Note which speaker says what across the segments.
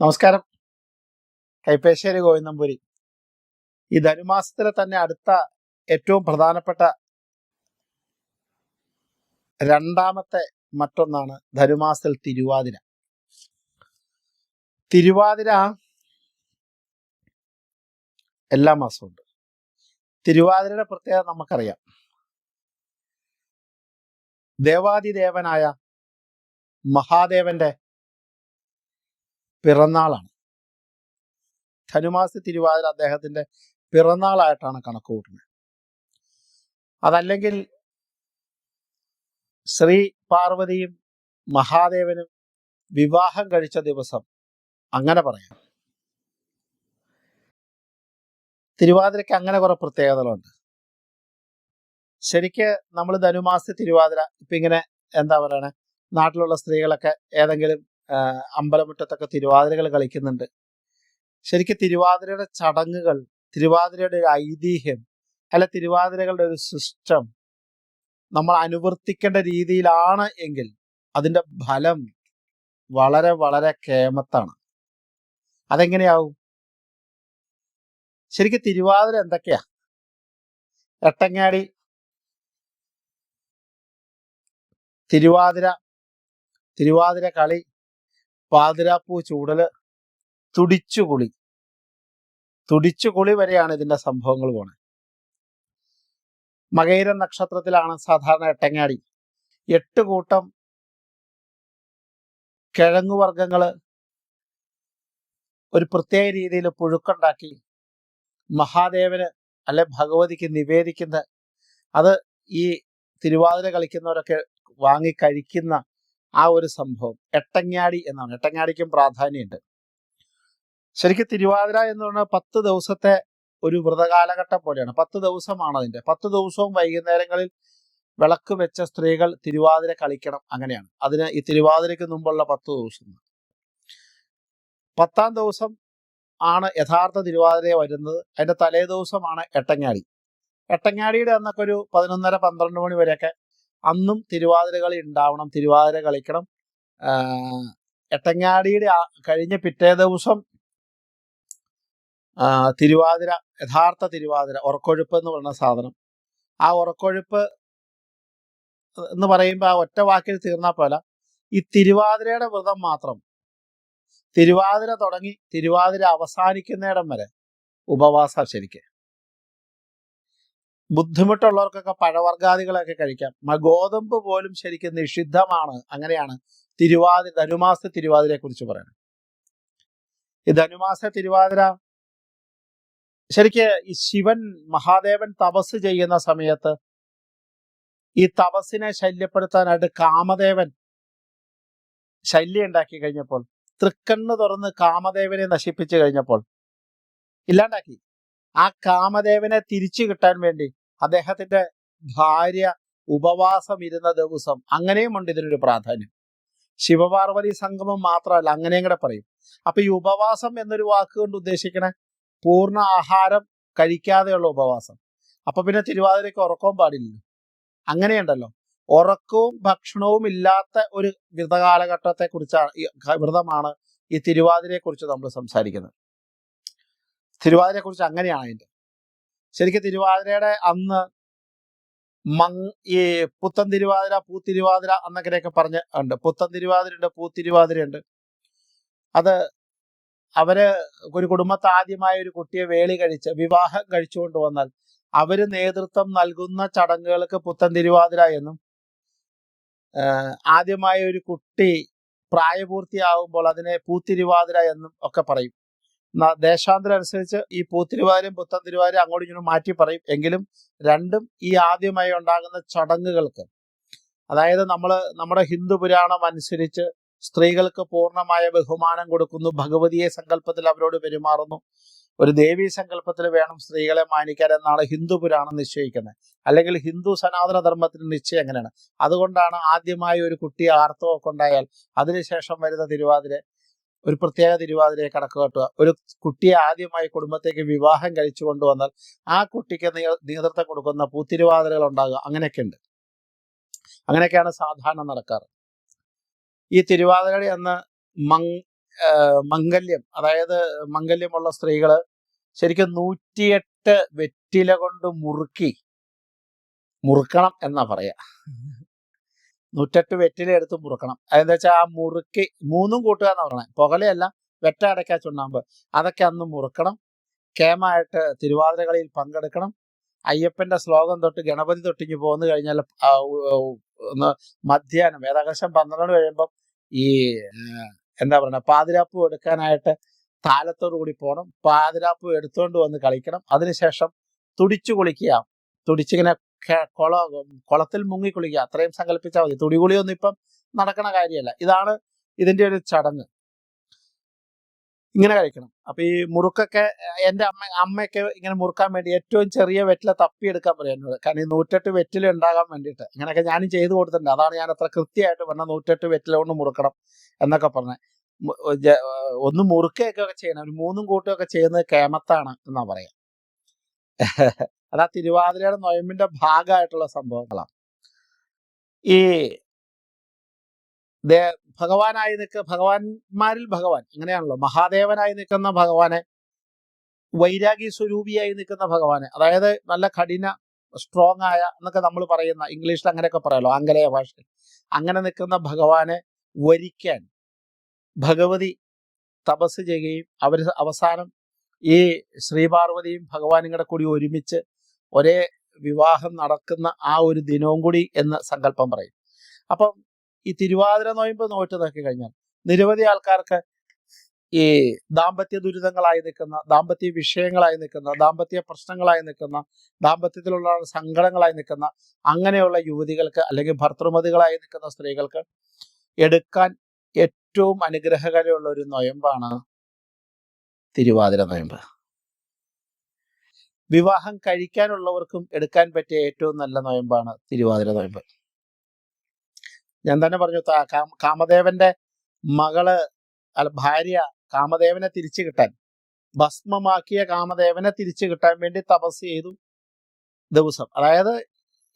Speaker 1: നമസ്കാരം. കൈപ്പേശ്ശേരി ഗോവിന്ദമ്പുരി ഈ ധനുമാസത്തിലെ തന്നെ അടുത്ത ഏറ്റവും പ്രധാനപ്പെട്ട രണ്ടാമത്തെ മറ്റൊന്നാണ് ധനുമാസത്തിൽ തിരുവാതിര. തിരുവാതിര എല്ലാ മാസവും ഉണ്ട് തിരുവാതിരയുടെ പ്രത്യേകത നമുക്കറിയാം. ദേവാദിദേവനായ മഹാദേവന്റെ പിറന്നാളാണ്. ധനുമാസ തിരുവാതിര അദ്ദേഹത്തിന്റെ പിറന്നാളായിട്ടാണ് കണക്ക് കൂട്ടുന്നത്. അതല്ലെങ്കിൽ ശ്രീ പാർവതിയും മഹാദേവനും വിവാഹം കഴിച്ച ദിവസം അങ്ങനെ പറയാം. തിരുവാതിരയ്ക്ക് അങ്ങനെ കുറെ പ്രത്യേകതകളുണ്ട്. ശരിക്ക് നമ്മൾ ധനുമാസ തിരുവാതിര ഇപ്പം ഇങ്ങനെ എന്താ പറയണേ? നാട്ടിലുള്ള സ്ത്രീകളൊക്കെ ഏതെങ്കിലും അമ്പലമുറ്റത്തൊക്കെ തിരുവാതിരകൾ കളിക്കുന്നുണ്ട്. ശരിക്കും തിരുവാതിരയുടെ ചടങ്ങുകൾ തിരുവാതിരയുടെ ഒരു ഐതിഹ്യം അല്ല തിരുവാതിരകളുടെ ഒരു സിസ്റ്റം നമ്മൾ അനുവർത്തിക്കേണ്ട രീതിയിലാണ് എങ്കിൽ അതിന്റെ ഫലം വളരെ വളരെ കേമത്താണ്. അതെങ്ങനെയാവും? ശരിക്കും തിരുവാതിര എന്തൊക്കെയാ? എട്ടങ്ങാടി തിരുവാതിര തിരുവാതിര കളി പാതിരാപ്പൂ ചൂടൽ തുടിച്ചുകുളി തുടിച്ചുകുളി വരെയാണ് ഇതിന്റെ സംഭവങ്ങൾ പോണത് മകൈര നക്ഷത്രത്തിലാണ് സാധാരണ എട്ടങ്ങാടി. എട്ട് കൂട്ടം കിഴങ്ങുവർഗങ്ങൾ ഒരു പ്രത്യേക രീതിയിൽ പുഴുക്കുണ്ടാക്കി മഹാദേവന് അല്ലെ ഭഗവതിക്ക് നിവേദിക്കുന്ന അത് ഈ തിരുവാതിര കളിക്കുന്നവരൊക്കെ വാങ്ങി കഴിക്കുന്ന ആ ഒരു സംഭവം. എട്ടങ്ങാടി എന്നാണ്. എട്ടങ്ങാടിക്കും പ്രാധാന്യമുണ്ട്. ശരിക്കും തിരുവാതിര എന്ന് പറഞ്ഞാൽ പത്ത് ദിവസത്തെ ഒരു വ്രതകാലഘട്ടം പോലെയാണ്. പത്ത് ദിവസമാണ് അതിന്റെ പത്ത് ദിവസവും വൈകുന്നേരങ്ങളിൽ വിളക്ക് വെച്ച സ്ത്രീകൾ തിരുവാതിര കളിക്കണം അങ്ങനെയാണ്. അതിന് ഈ തിരുവാതിരയ്ക്ക് മുമ്പുള്ള പത്ത് ദിവസം. പത്താം ദിവസം ആണ് യഥാർത്ഥ തിരുവാതിര വരുന്നത്. അതിന്റെ തലേ ദിവസമാണ് എട്ടങ്ങാടി. എട്ടങ്ങാടിയുടെ അന്നൊക്കെ ഒരു പതിനൊന്നര പന്ത്രണ്ട് മണി വരെയൊക്കെ അന്നും തിരുവാതിര കളി ഉണ്ടാവണം തിരുവാതിര കളിക്കണം. എട്ടങ്ങാടിയുടെ കഴിഞ്ഞ പിറ്റേ ദിവസം തിരുവാതിര യഥാർത്ഥ തിരുവാതിര ഉറക്കൊഴുപ്പ് എന്ന് പറയുന്ന സാധനം. ആ ഉറക്കൊഴുപ്പ് എന്ന് പറയുമ്പോൾ ആ ഒറ്റ വാക്കിൽ തീർന്നാൽ പോലെ ഈ തിരുവാതിരയുടെ വ്രതം മാത്രം. തിരുവാതിര തുടങ്ങി തിരുവാതിര അവസാനിക്കുന്നിടം വരെ ഉപവാസം ശരിക്ക്. ബുദ്ധിമുട്ടുള്ളവർക്കൊക്കെ പഴവർഗാദികളൊക്കെ കഴിക്കാം. ഗോതമ്പ് പോലും ശരിക്കും നിഷിദ്ധമാണ്. അങ്ങനെയാണ് തിരുവാതിര ധനുമാസ തിരുവാതിരയെ കുറിച്ച് പറയുന്നത്. ഈ ധനുമാസ തിരുവാതിര ശരിക്ക് ഈ ശിവൻ മഹാദേവൻ തപസ് ചെയ്യുന്ന സമയത്ത് ഈ തപസ്സിനെ ശല്യപ്പെടുത്താനായിട്ട് കാമദേവൻ ശല്യം ഉണ്ടാക്കി കഴിഞ്ഞപ്പോൾ തൃക്കണ്ണ് തുറന്ന് കാമദേവനെ നശിപ്പിച്ചു കഴിഞ്ഞപ്പോൾ ഇല്ലാണ്ടാക്കി. ആ കാമദേവനെ തിരിച്ചു കിട്ടാൻ വേണ്ടി അദ്ദേഹത്തിന്റെ ഭാര്യ ഉപവാസം ഇരുന്ന ദിവസം അങ്ങനെയുമുണ്ട് ഇതിനൊരു പ്രാധാന്യം. ശിവപാർവതി സംഗമം മാത്രമല്ല അങ്ങനെയും കൂടെ പറയും. അപ്പൊ ഈ ഉപവാസം എന്നൊരു വാക്ക് കൊണ്ട് ഉദ്ദേശിക്കണ പൂർണ ആഹാരം കഴിക്കാതെയുള്ള ഉപവാസം. അപ്പൊ പിന്നെ തിരുവാതിരയ്ക്ക് ഉറക്കവും പാടില്ലല്ലോ. അങ്ങനെയുണ്ടല്ലോ. ഉറക്കവും ഭക്ഷണവും ഇല്ലാത്ത ഒരു വ്രതകാലഘട്ടത്തെ കുറിച്ചാണ് വ്രതമാണ് ഈ തിരുവാതിരയെ കുറിച്ച് നമ്മൾ സംസാരിക്കുന്നത്. തിരുവാതിരയെ കുറിച്ച് അങ്ങനെയാണ് അതിന്റെ ശരിക്കും തിരുവാതിരയുടെ അന്ന് മങ് ഈ പുത്തൻ തിരുവാതിര പൂത്തിരുവാതിര എന്നൊക്കെയൊക്കെ പറഞ്ഞ് ഉണ്ട്. പുത്തൻ തിരുവാതിരയുണ്ട് പൂത്തിരുവാതിരയുണ്ട്. പൂത്തിരുവാതിര അത് അവർ ഒരു കുടുംബത്തെ ആദ്യമായ ഒരു കുട്ടിയെ വേളി കഴിച്ച് വിവാഹം കഴിച്ചുകൊണ്ട് വന്നാൽ അവർ നേതൃത്വം നൽകുന്ന ചടങ്ങുകൾക്ക് പുത്തൻ തിരുവാതിര എന്നും ആദ്യമായ ഒരു കുട്ടി പ്രായപൂർത്തിയാകുമ്പോൾ അതിനെ പൂത്തിരുവാതിര എന്നും ഒക്കെ പറയും. ദേശാന്തരം അനുസരിച്ച് ഈ പൂത്തിരുവാരും പുത്തൻ തിരുവാരും അങ്ങോട്ടും ഇങ്ങോട്ടും മാറ്റി പറയും. എങ്കിലും രണ്ടും ഈ ആദ്യമായി ഉണ്ടാകുന്ന ചടങ്ങുകൾക്ക് അതായത് നമ്മൾ നമ്മുടെ ഹിന്ദു പുരാണം അനുസരിച്ച് സ്ത്രീകൾക്ക് പൂർണമായ ബഹുമാനം കൊടുക്കുന്നു ഭഗവതിയെ സങ്കല്പത്തിൽ അവരോട് പെരുമാറുന്നു ഒരു ദേവീ സങ്കല്പത്തിൽ വേണം സ്ത്രീകളെ മാനിക്കാൻ എന്നാണ് ഹിന്ദു പുരാണം നിശ്ചയിക്കുന്നത്. അല്ലെങ്കിൽ ഹിന്ദു സനാതന ധർമ്മത്തിന് നിശ്ചയം അങ്ങനെയാണ് അതുകൊണ്ടാണ് ആദ്യമായി ഒരു കുട്ടി ആർത്തവമൊക്കെ ഉണ്ടായാൽ അതിനുശേഷം വരുന്ന തിരുവാതിര ഒരു പ്രത്യേക തിരുവാതിരയെ കണക്ക് കെട്ടുക. ഒരു കുട്ടിയെ ആദ്യമായി കുടുംബത്തേക്ക് വിവാഹം കഴിച്ചു കൊണ്ടുവന്നാൽ ആ കുട്ടിക്ക് നേതൃത്വം കൊടുക്കുന്ന പൂത്തിരുവാതിരകൾ ഉണ്ടാകുക. അങ്ങനെയൊക്കെ ഉണ്ട് അങ്ങനെയൊക്കെയാണ് സാധാരണ നടക്കാറ്. ഈ തിരുവാതിരകളി അന്ന് മങ് മംഗല്യം അതായത് മംഗല്യമുള്ള സ്ത്രീകൾ ശരിക്കും നൂറ്റിയെട്ട് വെറ്റില കൊണ്ട് മുറുക്കി മുറുക്കണം എന്നാ പറയാ. നൂറ്റെട്ട് വെറ്റില എടുത്ത് മുറുക്കണം. അതെന്താ വെച്ചാൽ ആ മുറുക്കി മൂന്നും കൂട്ടുക എന്ന് പറയണേ. പുകലയല്ല വെറ്റ അടയ്ക്ക ചുണ്ണാമ്പ്. അതൊക്കെ അന്ന് മുറുക്കണം. കേമായിട്ട് തിരുവാതിര കളിയിൽ പങ്കെടുക്കണം. അയ്യപ്പന്റെ ശ്ലോകം തൊട്ട് ഗണപതി തൊട്ടിഞ്ഞ് പോന്നു കഴിഞ്ഞാൽ ഒന്ന് മധ്യാഹ്നം ഏകദേശം പന്ത്രണ്ട് കഴിയുമ്പം ഈ എന്താ പറയുക പാതിരാപ്പൂ എടുക്കാനായിട്ട് താലത്തോടു കൂടി പോകണം പാതിരാപ്പൂ എടുത്തുകൊണ്ട് വന്ന് കളിക്കണം. അതിനുശേഷം തുടിച്ചു കുളിക്കുക. തുടിച്ചിങ്ങനെ കുള കുളത്തിൽ മുങ്ങി കുളിക്കുക അത്രയും സങ്കല്പിച്ചാൽ മതി. തുടികുളിയൊന്നും ഇപ്പം നടക്കണ കാര്യമല്ല. ഇതാണ് ഇതിന്റെ ഒരു ചടങ്ങ്. ഇങ്ങനെ കഴിക്കണം. അപ്പൊ ഈ മുറുക്കൊക്കെ എന്റെ അമ്മ അമ്മയൊക്കെ ഇങ്ങനെ മുറുക്കാൻ വേണ്ടി ഏറ്റവും ചെറിയ വെറ്റില തപ്പിയെടുക്കാൻ പറയും എന്നോട്. കാരണം ഈ നൂറ്റെട്ട് വെറ്റില ഉണ്ടാകാൻ വേണ്ടിയിട്ട്. ഇങ്ങനെയൊക്കെ ഞാൻ ചെയ്തു കൊടുത്തിട്ടുണ്ട്. അതാണ് ഞാൻ അത്ര കൃത്യമായിട്ട് പറഞ്ഞ നൂറ്റെട്ട് വെറ്റില കൊണ്ട് മുറുക്കണം എന്നൊക്കെ പറഞ്ഞത് ഒന്ന് മുറുക്കുകയൊക്കെ ചെയ്യണം. ഒരു മൂന്നും കൂട്ടുകയൊക്കെ ചെയ്യുന്നത് കേമത്താണ് എന്നാ പറയാം. അതാ തിരുവാതിരയുടെ നൊയമ്പിന്റെ ഭാഗമായിട്ടുള്ള സംഭവങ്ങളാണ് ഈ ദേ ഭഗവാനായി നിൽക്ക ഭഗവാന്മാരിൽ ഭഗവാൻ അങ്ങനെയാണല്ലോ മഹാദേവനായി നിൽക്കുന്ന ഭഗവാനെ വൈരാഗി സ്വരൂപിയായി നിൽക്കുന്ന ഭഗവാനെ അതായത് നല്ല കഠിന സ്ട്രോങ് ആയ എന്നൊക്കെ നമ്മൾ പറയുന്ന ഇംഗ്ലീഷിൽ അങ്ങനെയൊക്കെ പറയാലോ ആംഗലേയ ഭാഷയിൽ. അങ്ങനെ നിൽക്കുന്ന ഭഗവാനെ വരിക്കാൻ ഭഗവതി തപസ് ചെയ്യുകയും അവർ അവസാനം ഈ ശ്രീപാർവതിയും ഭഗവാനും കൂടെ കൂടി ഒരുമിച്ച് ഒരേ വിവാഹം നടക്കുന്ന ആ ഒരു ദിനവും കൂടി എന്ന് സങ്കല്പം പറയും. അപ്പം ഈ തിരുവാതിര നോയമ്പ് നോറ്റ് നോക്കി കഴിഞ്ഞാൽ നിരവധി ആൾക്കാർക്ക് ഈ ദാമ്പത്യ ദുരിതങ്ങളായി നിൽക്കുന്ന ദാമ്പത്യ വിഷയങ്ങളായി നിൽക്കുന്ന ദാമ്പത്യ പ്രശ്നങ്ങളായി നിൽക്കുന്ന ദാമ്പത്യത്തിലുള്ള സങ്കടങ്ങളായി നിൽക്കുന്ന അങ്ങനെയുള്ള യുവതികൾക്ക് അല്ലെങ്കിൽ ഭർത്തൃമതികളായി നിൽക്കുന്ന സ്ത്രീകൾക്ക് എടുക്കാൻ ഏറ്റവും അനുഗ്രഹകരമുള്ള ഒരു നൊയമ്പാണ് തിരുവാതിര നൊയമ്പ്. വിവാഹം കഴിക്കാനുള്ളവർക്കും എടുക്കാൻ പറ്റിയ ഏറ്റവും നല്ല നോയമ്പാണ് തിരുവാതിര നോയമ്പ്. ഞാൻ തന്നെ പറഞ്ഞു കാമദേവന്റെ മകൾ അല്ല ഭാര്യ കാമദേവനെ തിരിച്ചു കിട്ടാൻ ഭസ്മമാക്കിയ കാമദേവനെ തിരിച്ചു കിട്ടാൻ വേണ്ടി തപസ് ചെയ്തു ദിവസം. അതായത്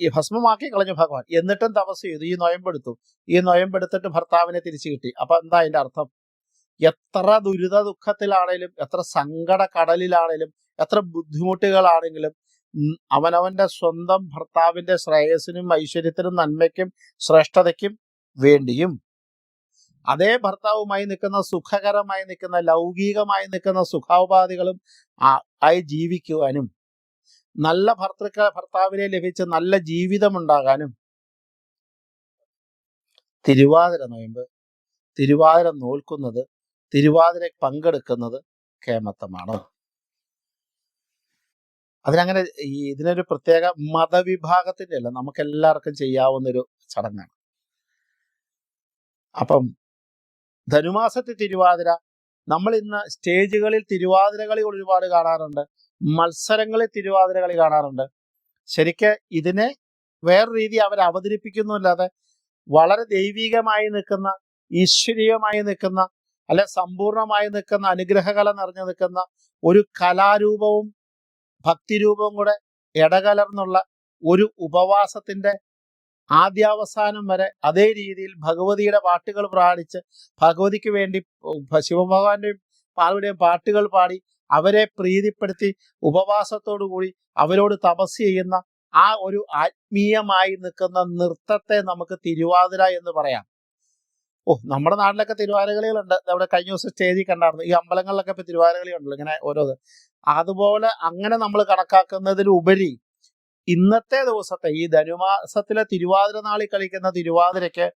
Speaker 1: ഈ ഭസ്മമാക്കി കളഞ്ഞു ഭഗവാൻ. എന്നിട്ടും തപസ് ചെയ്തു ഈ നൊയമ്പെടുത്തു. ഈ നൊയമ്പെടുത്തിട്ട് ഭർത്താവിനെ തിരിച്ചു കിട്ടി. അപ്പൊ എന്താ അതിന്റെ അർത്ഥം? എത്ര ദുരിത ദുഃഖത്തിലാണേലും എത്ര സങ്കട കടലിലാണേലും എത്ര ബുദ്ധിമുട്ടുകളാണെങ്കിലും അവനവന്റെ സ്വന്തം ഭർത്താവിന്റെ ശ്രേയസിനും ഐശ്വര്യത്തിനും നന്മയ്ക്കും ശ്രേഷ്ഠതയ്ക്കും വേണ്ടിയും. അതേ ഭർത്താവുമായി നിൽക്കുന്ന സുഖകരമായി നിൽക്കുന്ന ലൗകികമായി നിൽക്കുന്ന സുഖോപാധികളും ആയി ജീവിക്കുവാനും നല്ല ഭർത്തൃക്ക ഭർത്താവിനെ ലഭിച്ച് നല്ല ജീവിതമുണ്ടാകാനും. തിരുവാതിര നോയമ്പ് തിരുവാതിര നോൽക്കുന്നത് തിരുവാതിര പങ്കെടുക്കുന്നത് കേമത്തമാണ്. അതിനങ്ങനെ ഈ ഇതിനൊരു പ്രത്യേക മതവിഭാഗത്തിന്റെ അല്ല നമുക്ക് എല്ലാവർക്കും ചെയ്യാവുന്ന ഒരു ചടങ്ങാണ്. അപ്പം ധനുമാസത്തെ തിരുവാതിര നമ്മൾ ഇന്ന് സ്റ്റേജുകളിൽ തിരുവാതിര കളി ഒരുപാട് കാണാറുണ്ട് മത്സരങ്ങളിൽ തിരുവാതിര കളി കാണാറുണ്ട്. ശരിക്ക് ഇതിനെ വേറെ രീതി അവർ അവതരിപ്പിക്കുന്നു അല്ലാതെ വളരെ ദൈവികമായി നിൽക്കുന്ന ഈശ്വരീയമായി നിൽക്കുന്ന അല്ലെ സമ്പൂർണമായി നിൽക്കുന്ന അനുഗ്രഹകല നിറഞ്ഞു നിൽക്കുന്ന ഒരു കലാരൂപവും ഭക്തിരൂപവും കൂടെ ഇടകലർന്നുള്ള ഒരു ഉപവാസത്തിന്റെ ആദ്യാവസാനം വരെ അതേ രീതിയിൽ ഭഗവതിയുടെ പാട്ടുകൾ പ്രാണിച്ച് ഭഗവതിക്ക് വേണ്ടി ശിവഭഗവാന്റെയും പാർവതിയുടെയും പാട്ടുകൾ പാടി അവരെ പ്രീതിപ്പെടുത്തി ഉപവാസത്തോടുകൂടി അവരോട് തപസ് ചെയ്യുന്ന ആ ഒരു ആത്മീയമായി നിൽക്കുന്ന നൃത്തത്തെ നമുക്ക് തിരുവാതിര എന്ന് പറയാം. ഓ നമ്മുടെ നാട്ടിലൊക്കെ തിരുവാരകളികളുണ്ട്. അവിടെ കഴിഞ്ഞ ദിവസം സ്റ്റേജിൽ കണ്ടായിരുന്നു. ഈ അമ്പലങ്ങളിലൊക്കെ ഇപ്പൊ തിരുവാരകളി ഉണ്ടല്ലോ ഇങ്ങനെ ഓരോ. അതുപോലെ അങ്ങനെ നമ്മൾ കണക്കാക്കുന്നതിലുപരി ഇന്നത്തെ ദിവസത്തെ ഈ ധനുമാസത്തിലെ തിരുവാതിര നാളിൽ കളിക്കുന്ന തിരുവാതിരയ്ക്ക്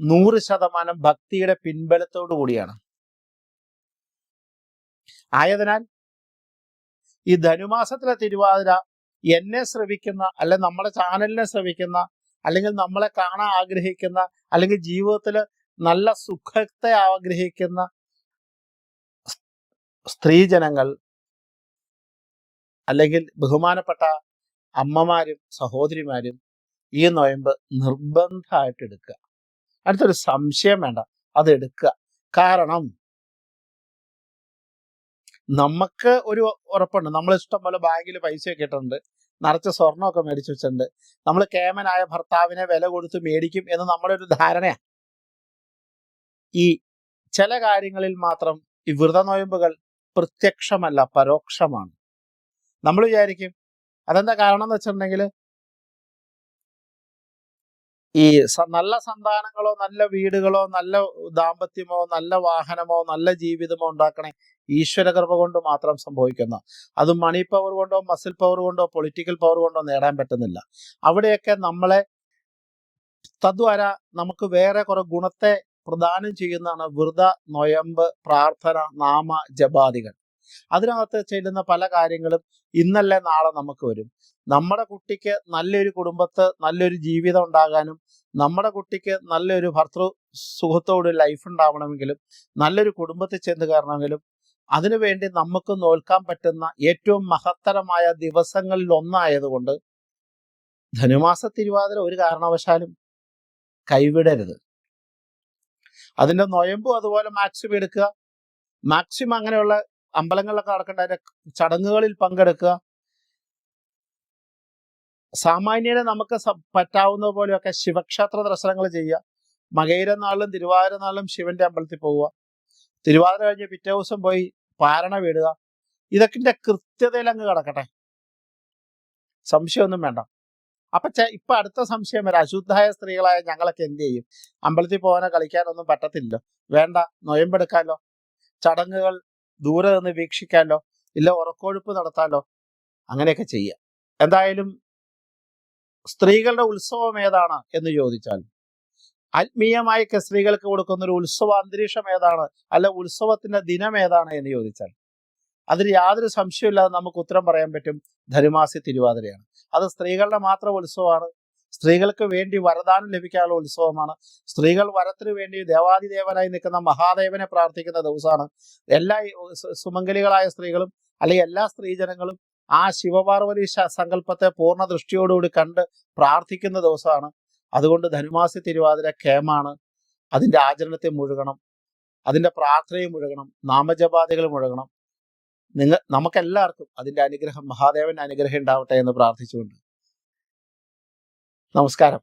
Speaker 1: നൂറ് ശതമാനം ഭക്തിയുടെ പിൻബലത്തോടു കൂടിയാണ്. ആയതിനാൽ ഈ ധനുമാസത്തിലെ തിരുവാതിര എന്നെ ശ്രവിക്കുന്ന അല്ലെ നമ്മുടെ ചാനലിനെ ശ്രവിക്കുന്ന അല്ലെങ്കിൽ നമ്മളെ കാണാൻ ആഗ്രഹിക്കുന്ന അല്ലെങ്കിൽ ജീവിതത്തിൽ നല്ല സുഖത്തെ ആഗ്രഹിക്കുന്ന സ്ത്രീജനങ്ങൾ അല്ലെങ്കിൽ ബഹുമാനപ്പെട്ട അമ്മമാരും സഹോദരിമാരും ഈ നോയമ്പ് നിർബന്ധമായിട്ട് എടുക്കുക. അടുത്തൊരു സംശയം വേണ്ട അത് എടുക്കുക. കാരണം നമുക്ക് ഒരു ഉറപ്പുണ്ട്. നമ്മൾ ഇഷ്ടം പോലെ ബാങ്കിൽ പൈസയൊക്കെ ഇട്ടിട്ടുണ്ട്. നിറച്ച് സ്വർണമൊക്കെ മേടിച്ചു വെച്ചിട്ടുണ്ട്. നമ്മൾ കേമനായ ഭർത്താവിനെ വില കൊടുത്ത് മേടിക്കും എന്ന് നമ്മുടെ ഒരു ധാരണയാണ് ഈ ചില കാര്യങ്ങളിൽ മാത്രം ഈ വ്രതനോയമ്പുകൾ പ്രത്യക്ഷമല്ല പരോക്ഷമാണ്. നമ്മൾ വിചാരിക്കും അതെന്താ കാരണം എന്ന് വെച്ചിട്ടുണ്ടെങ്കിൽ ഈ നല്ല സന്താനങ്ങളോ നല്ല വീടുകളോ നല്ല ദാമ്പത്യമോ നല്ല വാഹനമോ നല്ല ജീവിതമോ ഉണ്ടാക്കണേ ഈശ്വര കൃപ കൊണ്ട് മാത്രം സംഭവിക്കുന്ന. അത് മണി പവർ കൊണ്ടോ മസിൽ പവർ കൊണ്ടോ പൊളിറ്റിക്കൽ പവർ കൊണ്ടോ നേടാൻ പറ്റുന്നില്ല. അവിടെയൊക്കെ നമ്മളെ തദ്വാര നമുക്ക് വേറെ കുറെ ഗുണത്തെ പ്രദാനം ചെയ്യുന്നതാണ് വ്രത നൊയമ്പ് പ്രാർത്ഥന നാമ ജപാദികൾ. അതിനകത്ത് ചെല്ലുന്ന പല കാര്യങ്ങളും ഇന്നല്ലേ നാളെ നമുക്ക് വരും. നമ്മുടെ കുട്ടിക്ക് നല്ലൊരു കുടുംബത്ത് നല്ലൊരു ജീവിതം ഉണ്ടാകാനും നമ്മുടെ കുട്ടിക്ക് നല്ലൊരു ഭർത്തൃ സുഖത്തോട് ലൈഫ് ഉണ്ടാവണമെങ്കിലും നല്ലൊരു കുടുംബത്തിൽ ചെന്ന് കയറണമെങ്കിലും അതിനുവേണ്ടി നമുക്ക് നോൽക്കാൻ പറ്റുന്ന ഏറ്റവും മഹത്തരമായ ദിവസങ്ങളിൽ ഒന്നായതുകൊണ്ട് ധനുമാസ തിരുവാതിര ഒരു കാരണവശാലും കൈവിടരുത്. അതിന്റെ നൊയമ്പും അതുപോലെ മാക്സിമം എടുക്കുക. മാക്സിമം അങ്ങനെയുള്ള അമ്പലങ്ങളിലൊക്കെ നടക്കേണ്ട അതിന്റെ ചടങ്ങുകളിൽ പങ്കെടുക്കുക. സാമാന്യനെ നമുക്ക് പറ്റാവുന്ന പോലെയൊക്കെ ശിവക്ഷേത്ര ദർശനങ്ങൾ ചെയ്യുക. മകൈര നാളിലും തിരുവാതിര നാളിലും ശിവന്റെ അമ്പലത്തിൽ പോവുക. തിരുവാതിര കഴിഞ്ഞ് പിറ്റേ ദിവസം പോയി പാരണ വീടുക. ഇതൊക്കെ കൃത്യതയിൽ അങ്ങ് കിടക്കട്ടെ. സംശയമൊന്നും വേണ്ട. അപ്പൊ ഇപ്പൊ അടുത്ത സംശയം വരാം. അശുദ്ധായ സ്ത്രീകളായ ഞങ്ങളൊക്കെ എന്ത് ചെയ്യും? അമ്പലത്തിൽ പോകാനോ കളിക്കാനോ ഒന്നും പറ്റത്തില്ലല്ലോ. വേണ്ട നൊയമ്പെടുക്കാലോ. ചടങ്ങുകൾ ദൂരെ നിന്ന് വീക്ഷിക്കാലോ ഇല്ല ഉറക്കൊഴുപ്പ് നടത്താലോ അങ്ങനെയൊക്കെ ചെയ്യാം എന്തായാലും സ്ത്രീകളുടെ ഉത്സവം ഏതാണ് എന്ന് ചോദിച്ചാൽ ആത്മീയമായി സ്ത്രീകൾക്ക് കൊടുക്കുന്ന ഒരു ഉത്സവ അന്തരീക്ഷം ഏതാണ് അല്ല ഉത്സവത്തിന്റെ ദിനം ഏതാണ് എന്ന് ചോദിച്ചാൽ അതിൽ യാതൊരു സംശയമില്ലാതെ നമുക്ക് ഉത്തരം പറയാൻ പറ്റും ധനുമാസി തിരുവാതിരയാണ്. അത് സ്ത്രീകളുടെ മാത്രം ഉത്സവമാണ് സ്ത്രീകൾക്ക് വേണ്ടി വരദാനം ലഭിക്കാനുള്ള ഉത്സവമാണ്. സ്ത്രീകൾ വരത്തിന് വേണ്ടി ദേവാദിദേവനായി നിൽക്കുന്ന മഹാദേവനെ പ്രാർത്ഥിക്കുന്ന ദിവസമാണ്. എല്ലാ സുമംഗലികളായ സ്ത്രീകളും അല്ലെങ്കിൽ എല്ലാ സ്ത്രീജനങ്ങളും ആ ശിവപാർവതി സങ്കല്പത്തെ പൂർണ ദൃഷ്ടിയോടുകൂടി കണ്ട് പ്രാർത്ഥിക്കുന്ന ദിവസമാണ്. അതുകൊണ്ട് ധനുമാസി തിരുവാതിര കേമാണ് അതിന്റെ ആചരണത്തെ മുഴുകണം. അതിന്റെ പ്രാർത്ഥനയും മുഴുകണം. നാമജപാതികൾ മുഴുകണം. നിങ്ങൾ നമുക്കെല്ലാവർക്കും അതിന്റെ അനുഗ്രഹം മഹാദേവന്റെ അനുഗ്രഹം ഉണ്ടാവട്ടെ എന്ന് പ്രാർത്ഥിച്ചുകൊണ്ട്. നമസ്കാരം